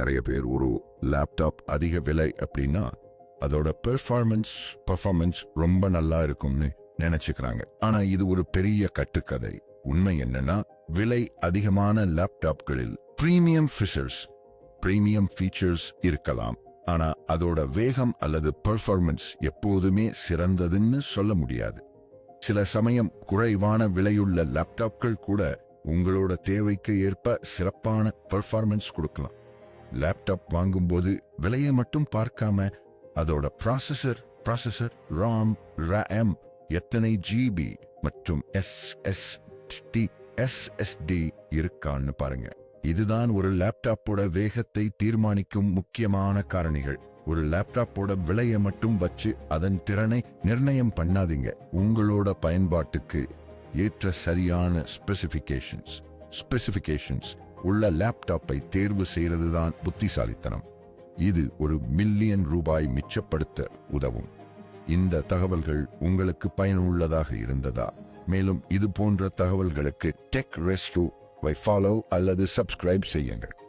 நிறைய பேர் ஒரு லேப்டாப் அதிக விலை அப்படின்னா அதோட பெர்ஃபார்மன்ஸ் பர்ஃபார்மன்ஸ் ரொம்ப நல்லா இருக்கும்னு நினைச்சுக்கிறாங்க. ஆனா இது ஒரு பெரிய கட்டுக்கதை. உண்மை என்னன்னா விலை அதிகமான லேப்டாப்களில் பிரீமியம் ஃபிஷர்ஸ் பிரீமியம் ஃபீச்சர்ஸ் இருக்கலாம். ஆனா அதோட வேகம் அல்லது பெர்ஃபார்மன்ஸ் எப்போதுமே சிறந்ததுன்னு சொல்ல முடியாது. சில சமயம் குறைவான விலையுள்ள லேப்டாப்கள் கூட உங்களோட தேவைக்கு ஏற்ப சிறப்பான பெர்ஃபார்மன்ஸ் கொடுக்கலாம். லேப்டாப் வாங்கும்போது விலையை மட்டும் பார்க்காம அதோட ப்ராசஸர் ப்ராசஸர் ராம் ரேம் எத்தனை ஜிபி மற்றும் எஸ்எஸ்டி எஸ்எஸ்டி இருக்கான்னு பாருங்க. இதுதான் ஒரு லேப்டாப்போட வேகத்தை தீர்மானிக்கும் முக்கியமான காரணிகள். ஒரு லேப்டாப்போட விலையை மட்டும் வச்சு அதன் திறனை நிர்ணயம் பண்ணாதீங்க. உங்களோட பயன்பாட்டுக்கு ஏற்ற சரியான ஸ்பெசிஃபிகேஷன்ஸ் ஸ்பெசிஃபிகேஷன்ஸ் உள்ள லேப்டாப்பை தேர்வு செய்யறதுதான் புத்திசாலித்தனம். இது ஒரு மில்லியன் ரூபாய் மிச்சப்படுத்த உதவும். இந்த தகவல்கள் உங்களுக்கு பயனுள்ளதாக இருந்ததா? மேலும் இது போன்ற தகவல்களுக்கு டெக் ரெஸ்கியூ வை ஃபாலோ அல்லது சப்ஸ்கிரைப் செய்யுங்கள்.